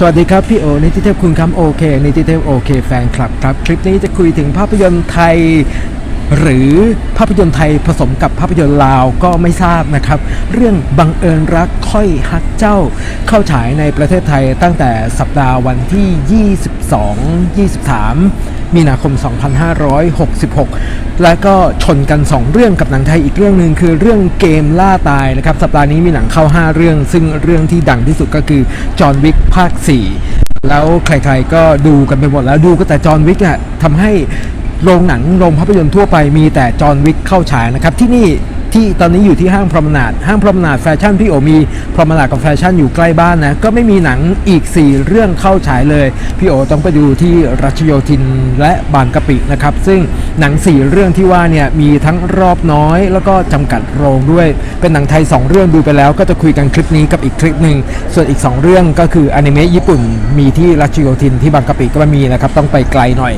สวัสดีครับ พี่โอนิติเทพคุณคำโอเคนิติเทพโอเคแฟนคลับครับ คลิปนี้จะคุยถึงภาพยนตร์ไทย หรือภาพยนตร์ไทยผสมกับภาพยนตร์ลาวก็ไม่ทราบนะครับ เรื่องบังเอิญรักค่อยฮักเจ้า เข้าฉายในประเทศไทยตั้งแต่สัปดาห์วันที่ 22 23 มีนาคม 2566 แล้วก็ชนกัน 2 เรื่องกับหนังไทยอีกเรื่องหนึ่งคือเรื่องเกมล่าตายนะครับสัปดาห์นี้มีหนังเข้า 5 เรื่อง ซึ่งเรื่องที่ดังที่สุดก็คือจอห์นวิกภาค 4แล้วใครๆก็ดูกันไปหมดแล้วดูก็แต่จอห์นวิกอะทำให้ โรงหนังโรงภาพยนตร์ทั่วไปมีแต่จอห์นวิกเข้าฉายนะครับ ที่นี่ที่ตอนนี้อยู่ที่ห้างพรมนาดห้างพรมนาดแฟชั่นพี่โอมีพรมนาดกับแฟชั่นอยู่ใกล้บ้านนะ ก็ไม่มีหนังอีก 4 เรื่องเข้าฉายเลย พี่โอต้องไปดูที่รัชโยธินและบางกะปินะครับ ซึ่งหนัง 4 เรื่องที่ว่าเนี่ยมีทั้งรอบน้อย แล้วก็จำกัดโรงด้วย เป็นหนังไทย 2 เรื่องดูไปแล้ว ก็จะคุยกันคลิปนี้กับอีกคลิปหนึ่งส่วนอีก 2 เรื่องก็คืออนิเมะญี่ปุ่นมีที่รัชโยธินที่บางกะปิก็ไม่มีนะครับต้องไปไกลหน่อย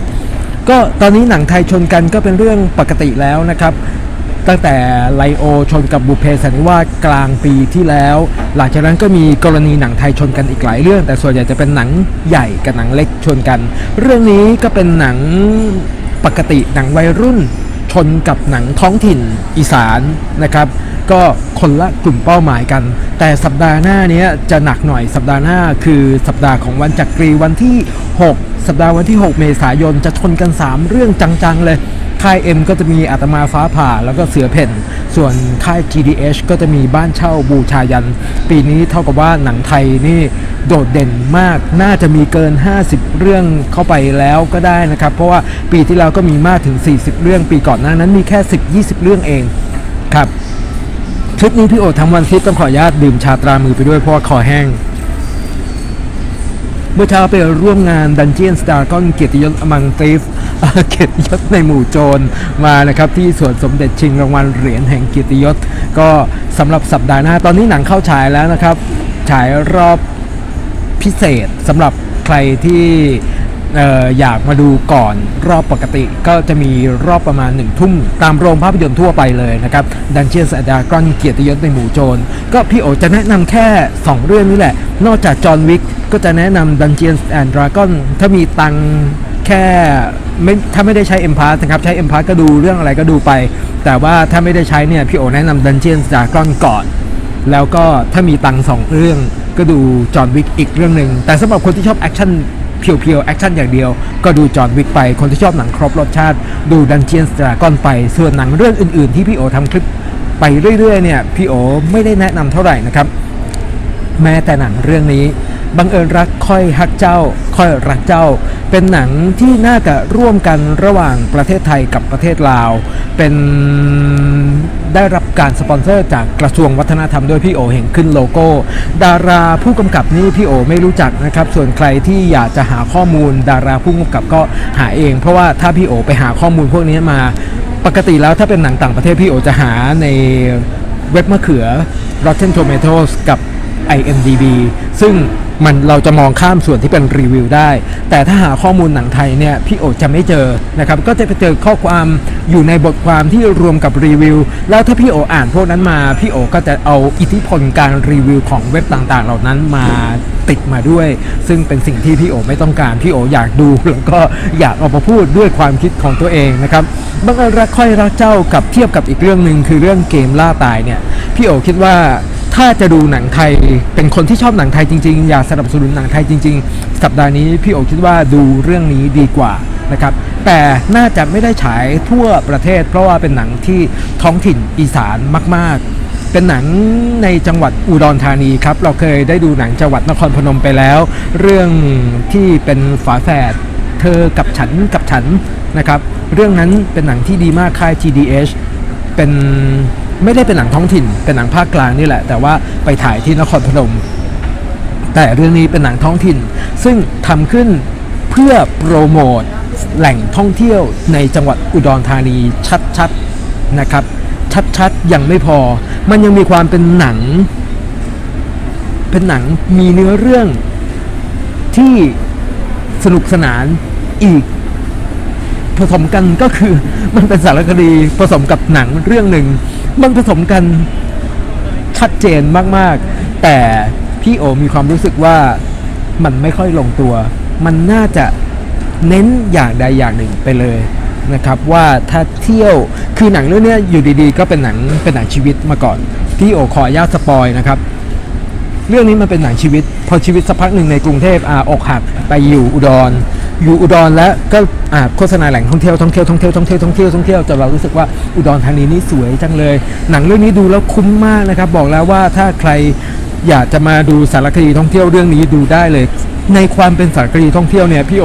ก็ตอนนี้หนังไทยชนกันก็เป็นเรื่องปกติแล้วนะครับ ตั้งแต่ไลโอชนกับบุเพสันนิวาสกลางปีที่แล้ว หลังจากนั้นก็มีกรณีหนังไทยชนกันอีกหลายเรื่อง แต่ส่วนใหญ่จะเป็นหนังใหญ่กับหนังเล็กชนกัน เรื่องนี้ก็เป็นหนังปกติหนังวัยรุ่นชนกับหนังท้องถิ่นอีสานนะครับ ก็คนละกลุ่มเป้าหมายกัน แต่สัปดาห์หน้าเนี้ยจะหนักหน่อยสัปดาห์หน้าคือสัปดาห์ของวันจักรีวันที่ 6 สัปดาห์วันที่ 6 เมษายนจะชนกัน 3 เรื่องจังๆ เลย ค่าย M ก็จะมีอาตมาฟ้าผ่าแล้วก็เสือเพ่น ส่วนค่าย GDH ก็จะมีบ้านเช่าบูชายัน ปีนี้เท่ากับว่าหนังไทยนี่โดดเด่นมาก น่าจะมีเกิน 50 เรื่องเข้าไปแล้วก็ได้นะครับ เพราะว่าปีที่แล้วก็มีมากถึง 40 เรื่อง ปีก่อนหน้านั้นมีแค่ 10-20 เรื่องเองครับคลิปนี้พี่โอทำวันคลิปต้องขออนุญาตดื่มชาตรามือไปด้วยเพราะว่าคอแห้ง มื่อเช้าไปร่วมงานดันเจียนสตาร์กอนเกียรติยศอมังตีฟเกียรติยศในหมู่โจรมานะครับที่สวนสมเด็จชิงรางวัลเหรียญแห่งเกียรติยศ ก็สำหรับสัปดาห์หน้า ตอนนี้หนังเข้าฉายแล้วนะครับ ฉายรอบพิเศษสำหรับใครที่ อออยากมาดูก่อนรอบปกติก็จะมีรอบประมาณหนึ่งทุ่มตามโรงภาพยนตร์ทั่วไปเลยนะครับ Dungeons and Dragons เกียรติยศในหมู่โจร ก็พี่โอจะแนะนำแค่ 2 เรื่องนี้แหละ นอกจากจอห์นวิกก็จะแนะนำ Dungeons and Dragons ถ้ามีตังแค่ไม่ถ้าไม่ได้ใช้ M Pass นะครับ ใช้ M Pass ก็ดูเรื่องอะไรก็ดูไป แต่ว่าถ้าไม่ได้ใช้เนี่ย พี่โอแนะนำ Dungeons and Dragons ก่อน แล้วก็ถ้ามีตังสองเรื่องก็ดูจอห์นวิกอีกเรื่องหนึ่ง แต่สำหรับคนที่ชอบแอคชั่น เพียวๆแอคชั่นอย่างเดียว ก็ดูจอห์นวิกไปคนที่ชอบหนังครบรสชาติ ดูดันเจียนสตราก้อนไปส่วนหนังเรื่องอื่นๆ ที่พี่โอทำคลิปไปเรื่อยๆเนี่ยพี่โอไม่ได้แนะนำเท่าไหร่นะครับ แม้แต่หนังเรื่องนี้บังเอิญรักค่อยฮักเจ้า ค่อยรักเจ้า เป็นหนังที่น่าจะร่วมกันระหว่างประเทศไทยกับประเทศลาว เป็น ได้รับการสปอนเซอร์จากกระทรวงวัฒนธรรมด้วยพี่โอเห็นขึ้นโลโก้ ดาราผู้กำกับนี่พี่โอไม่รู้จักนะครับ ส่วนใครที่อยากจะหาข้อมูล ดาราผู้กำกับก็หาเอง เพราะว่าถ้าพี่โอไปหาข้อมูลพวกนี้มา ปกติแล้วถ้าเป็นหนังต่างประเทศพี่โอจะหาในเว็บมะเขือ Rotten Tomatoes กับ IMDB ซึ่งมันเราจะมองข้ามส่วนที่เป็นรีวิวได้ แต่ถ้าหาข้อมูลหนังไทยเนี่ยพี่โอจะไม่เจอนะครับ ก็จะไปเจอข้อความอยู่ในบทความที่รวมกับรีวิว แล้วถ้าพี่โออ่านพวกนั้นมา พี่โอก็จะเอาอิทธิพลการรีวิวของเว็บต่างๆ เหล่านั้นมาติดมาด้วย ซึ่งเป็นสิ่งที่พี่โอไม่ต้องการ พี่โออยากดู แล้วก็อยากเอามาพูดด้วยความคิดของตัวเองนะครับบังเอิญรักค่อยรักเจ้ากับเทียบกับอีกเรื่องหนึ่งคือเรื่องเกมล่าตายเนี่ยพี่โอคิดว่า ถ้าจะดูหนังไทย เป็นคนที่ชอบหนังไทยจริงๆ อยากสนับสนุนหนังไทยจริง ๆ สัปดาห์นี้พี่โอคิดว่าดูเรื่องนี้ดีกว่านะครับ แต่น่าจะไม่ได้ฉายทั่วประเทศ เพราะว่าเป็นหนังที่ท้องถิ่นอีสานมาก ๆเป็นหนังในจังหวัดอุดรธานีครับ เราเคยได้ดูหนังจังหวัดนครพนมไปแล้ว เรื่องที่เป็นฝาแฝดเธอกับฉันกับฉันนะครับ เรื่องนั้นเป็นหนังที่ดีมากค่าย GDH เป็น ไม่ได้เป็นหนังท้องถิ่น เป็นหนังภาคกลางนี่แหละ แต่ว่าไปถ่ายที่นครพนม แต่เรื่องนี้เป็นหนังท้องถิ่น ซึ่งทำขึ้นเพื่อโปรโมทแหล่งท่องเที่ยวในจังหวัดอุดรธานีชัดๆนะครับ ชัดๆยังไม่พอ มันยังมีความเป็นหนัง เป็นหนังมีเนื้อเรื่องที่สนุกสนานอีกผสมกันก็คือมันเป็นสารคดีผสมกับหนังเรื่องหนึ่ง มันผสมกันชัดเจนมากๆ แต่พี่โอมีความรู้สึกว่ามันไม่ค่อยลงตัว มันน่าจะเน้นอย่างใดอย่างหนึ่งไปเลยนะครับว่าถ้าเที่ยวคือหนังเรื่องนี้อยู่ดีๆ ก็เป็นหนังเป็นหนังชีวิตมาก่อน ที่โอขออนุญาตสปอยนะครับ เรื่องนี้มันเป็นหนังชีวิต พอชีวิตสักพักหนึ่งในกรุงเทพอ่าอกหักไปอยู่อุดร อยู่อุดรแล้วก็อ่าโฆษณาแหล่งท่องเที่ยวท่องเที่ยวท่องเที่ยวท่องเที่ยวท่องเที่ยวท่องเที่ยวจนเรารู้สึกว่าอุดรธานีนี่สวยจังเลย หนังเรื่องนี้ดูแล้วคุ้มมากนะครับ บอกแล้วว่าถ้าใครอยากจะมาดูสารคดีท่องเที่ยวเรื่องนี้ดูได้เลย ในความเป็นสารคดีท่องเที่ยวเนี่ยพี่โอ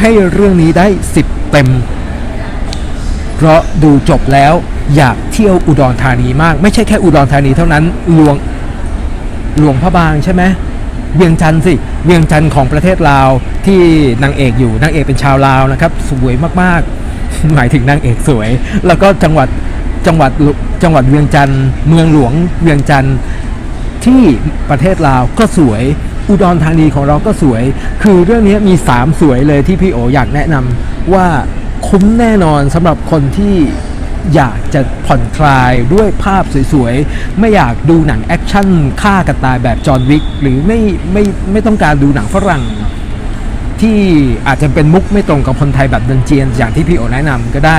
ให้เรื่องนี้ได้ 10 เต็ม เพราะดูจบแล้วอยากเที่ยวอุดรธานีมาก ไม่ใช่แค่อุดรธานีเท่านั้นลวง หลวงพระบางใช่ไหมเวียงจันทร์สิ เวียงจันทร์ของประเทศลาวที่นางเอกอยู่นางเอกเป็นชาวลาวนะครับ สวยมากๆ หมายถึงนางเอกสวย แล้วก็จังหวัดจังหวัดจังหวัดเวียงจันทร์เมืองหลวงเวียงจันทร์ที่ประเทศลาวก็สวย อุดรธานีของเราก็สวย คือเรื่องนี้มี 3 สวยเลยที่พี่โออยากแนะนำว่าคุ้มแน่นอนสำหรับคนที่ อยากจะผ่อนคลายด้วยภาพสวยๆ ไม่อยากดูหนังแอคชั่นฆ่ากันตายแบบจอห์นวิกหรือไม่ไม่ไม่ต้องการดูหนังฝรั่ง ที่อาจจะเป็นมุกไม่ตรงกับคนไทยแบบดันเจียน อย่างที่พี่โอแนะนำก็ได้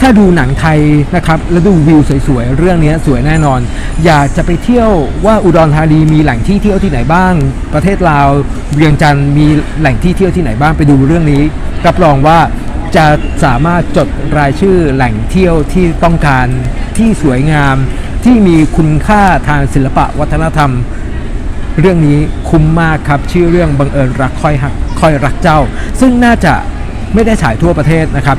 ถ้าดูหนังไทยนะครับ แล้วดูวิวสวยๆ เรื่องนี้สวยแน่นอน อยากจะไปเที่ยวว่าอุดรธานีมีแหล่งที่เที่ยวที่ไหนบ้าง ประเทศลาวเวียงจันทร์มีแหล่งที่เที่ยวที่ไหนบ้างไปดูเรื่องนี้รับรองว่า จะสามารถจดรายชื่อแหล่งเที่ยวที่ต้องการที่สวยงามที่มีคุณค่าทางศิลปะวัฒนธรรม เรื่องนี้คุ้มมากครับชื่อเรื่องบังเอิญรักค่อยหักค่อยรักเจ้า ซึ่งน่าจะไม่ได้ฉายทั่วประเทศนะครับ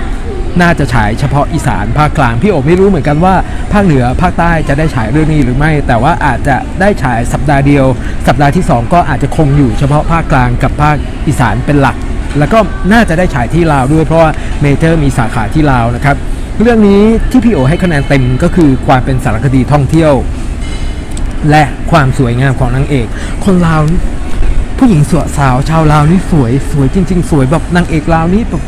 น่าจะฉายเฉพาะอีสานภาคกลางพี่โอไม่รู้เหมือนกันว่าภาคเหนือภาคใต้จะได้ฉายเรื่องนี้หรือไม่ แต่ว่าอาจจะได้ฉายสัปดาห์เดียว สัปดาห์ที่ 2 ก็อาจจะคงอยู่เฉพาะภาคกลางกับภาคอีสานเป็นหลัก แล้วก็น่าจะได้ฉายที่ลาวด้วยเพราะว่าเมเจอร์มีสาขาที่ลาวนะครับ เรื่องนี้ที่พี่โอให้คะแนนเต็มก็คือความเป็นสารคดีท่องเที่ยว และความสวยงามของนางเอก คนลาวผู้หญิงสวยสาวชาวลาวนี่สวยสวยจริง ๆ สวยแบบนางเอกลาวนี่แบบ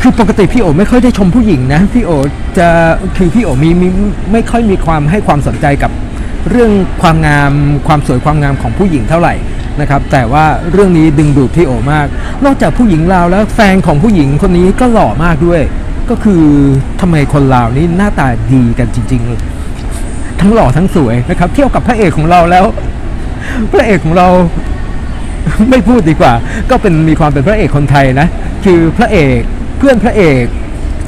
คือปกติพี่โอไม่ค่อยได้ชมผู้หญิงนะพี่โอจะคือพี่โอมีมีไม่ค่อยมีความให้ความสนใจกับเรื่องความงามความสวยความงามของผู้หญิงเท่าไหร่ นะครับแต่ว่าเรื่องนี้ดึงดูดพี่โอมาก นอกจากผู้หญิงลาวแล้วแฟนของผู้หญิงคนนี้ก็หล่อมากด้วย ก็คือทำไมคนลาวนี่หน้าตาดีกันจริง ๆ ทั้งหล่อทั้งสวยนะครับเที่ยวกับพระเอกของเราแล้ว พระเอกของเราไม่พูดดีกว่า ก็เป็นมีความเป็นพระเอกคนไทยนะ คือพระเอกเพื่อนพระเอก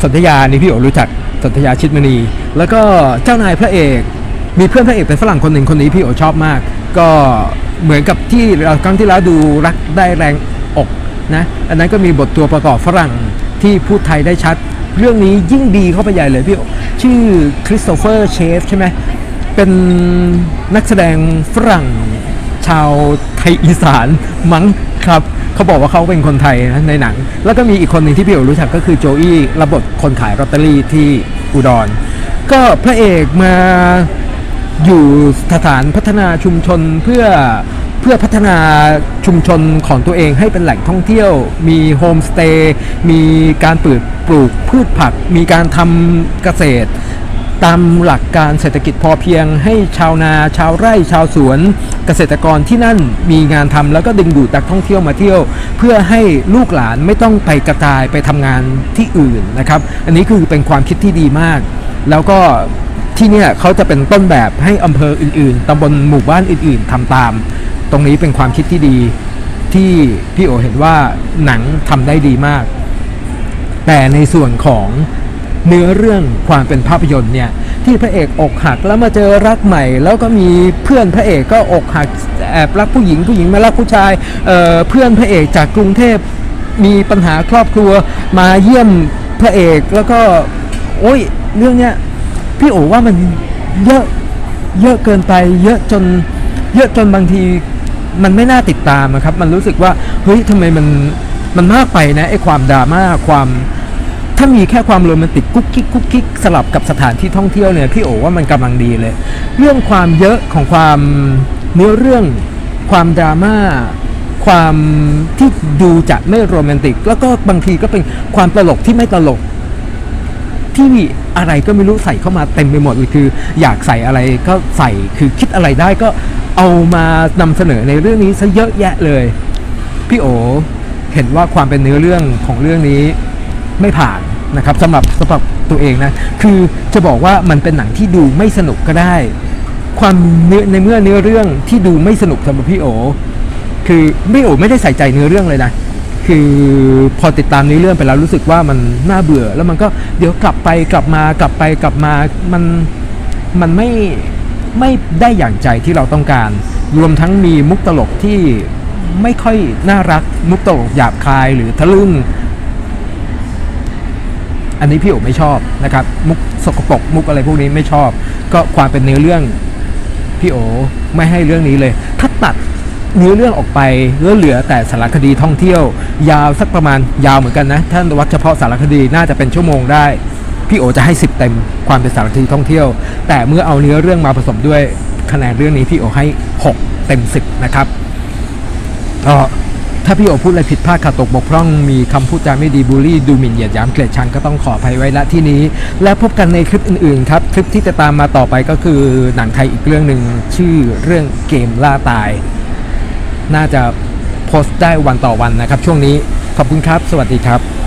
สนธยานี่พี่โอรู้จักสนธยาชิดมณี แล้วก็เจ้านายพระเอก มีเพื่อนพระเอกเป็นฝรั่งคนหนึ่งคนนี้พี่โอชอบมาก ก็เหมือนกับที่เราครั้งที่แล้วดูรักได้แรงอกนะอันนั้นก็มีบทตัวประกอบฝรั่งที่พูดไทยได้ชัด เรื่องนี้ยิ่งดีเข้าไปใหญ่เลยพี่โอชื่อคริสโตเฟอร์เชฟใช่ไหมเป็นนักแสดงฝรั่งชาวไทยอีสานมั้งครับเขาบอกว่าเขาเป็นคนไทยนะในหนัง แล้วก็มีอีกคนหนึ่งที่พี่โอรู้จักก็คือโจอี้ระบบทคนขายลอตเตอรี่ที่อุดร ก็พระเอกมา อยู่สถานพัฒนาชุมชนเพื่อเพื่อพัฒนาชุมชนของตัวเองให้เป็นแหล่งท่องเที่ยว มีโฮมสเตย์ มีการปลูกปลูกพืชผัก มีการทำเกษตร ตามหลักการเศรษฐกิจพอเพียง ให้ชาวนาชาวไร่ชาวสวน เกษตรกรที่นั่นมีงานทำแล้วก็ดึงดูดนักท่องเที่ยวมาเที่ยว เพื่อให้ลูกหลานไม่ต้องไปกระจายไปทำงานที่อื่นนะครับ อันนี้คือเป็นความคิดที่ดีมาก แล้วก็ ที่เนี่ยเขาจะเป็นต้นแบบให้อำเภออื่นๆตำบลหมู่บ้านอื่นๆทำตาม ตรงนี้เป็นความคิดที่ดีที่พี่โอเห็นว่าหนังทำได้ดีมาก แต่ในส่วนของเนื้อเรื่องความเป็นภาพยนตร์เนี่ยที่พระเอกอกหักแล้วมาเจอรักใหม่ แล้วก็มีเพื่อนพระเอกก็อกหักแอบรักผู้หญิงผู้หญิงมารักผู้ชายเเพื่อนพระเอกจากกรุงเทพมีปัญหาครอบครัวมาเยี่ยมพระเอกแล้วก็โอ้ยเรื่องเนี้ย พี่โอว่ามันเยอะเยอะเกินไป เยอะจน เยอะจนบางทีมันไม่น่าติดตามอะครับ มันรู้สึกว่าเฮ้ยทำไมมันมันมากไปนะไอ้ความดราม่าความ ถ้ามีแค่ความโรแมนติกกุ๊กกิ๊กกุ๊กกิ๊กสลับกับสถานที่ท่องเที่ยวเนี่ยพี่โอว่ามันกำลังดีเลย เรื่องความเยอะของความเนื้อเรื่อง ความดราม่าความที่ดูจะไม่โรแมนติก แล้วก็บางทีก็เป็นความตลกที่ไม่ตลก ที่มีอะไรก็ไม่รู้ใส่เข้ามาเต็มไปหมดเลยคือ อยากใส่อะไรก็ใส่คือคิดอะไรได้ก็เอามานำเสนอในเรื่องนี้ซะเยอะแยะเลย พี่โอเห็นว่าความเป็นเนื้อเรื่องของเรื่องนี้ไม่ผ่านนะครับสำหรับสำหรับตัวเองนะคือจะบอกว่ามันเป็นหนังที่ดูไม่สนุกก็ได้ ความเนื้อในเมื่อเนื้อเรื่องที่ดูไม่สนุกสำหรับพี่โอคือพี่โอไม่ได้ใส่ใจเนื้อเรื่องเลยนะ คือพอติดตามเนื้อเรื่องไปแล้วรู้สึกว่ามันน่าเบื่อ แล้วมันก็เดี๋ยวกลับไปกลับมากลับไปกลับมามันมันไม่ไม่ได้อย่างใจที่เราต้องการ รวมทั้งมีมุกตลกที่ไม่ค่อยน่ารักมุกตลกหยาบคายหรือทะลึ่งอันนี้พี่โอไม่ชอบนะครับ มุกสกปรกมุกอะไรพวกนี้ไม่ชอบ ก็ความเป็นเนื้อเรื่องพี่โอไม่ให้เรื่องนี้เลย ถ้าตัด เนื้อเรื่องออกไปแล้วเหลือแต่สารคดีท่องเที่ยว ยาวสักประมาณยาวเหมือนกันนะท่านวัดเฉพาะสารคดีน่าจะเป็นชั่วโมงได้ พี่โอจะให้ 10 เต็มความเป็นสารคดีท่องเที่ยว แต่เมื่อเอาเนื้อเรื่องมาผสมด้วยคะแนนเรื่องนี้พี่โอให้ 6 เต็ม 10 นะครับก็ถ้าพี่โอพูดอะไรผิดพลาดขาดตกบกพร่องมีคำพูดจาไม่ดีบูลลี่ดูหมิ่นเหยียดหยามเกลียดชังก็ต้องขออภัยไว้ณที่นี้ และพบกันในคลิปอื่นๆครับคลิปที่จะตามมาต่อไปก็คือหนังไทยอีกเรื่องหนึ่งชื่อเรื่องเกมล่าตาย น่าจะโพสต์ได้วันต่อวันนะครับ ช่วงนี้ขอบคุณครับ สวัสดีครับ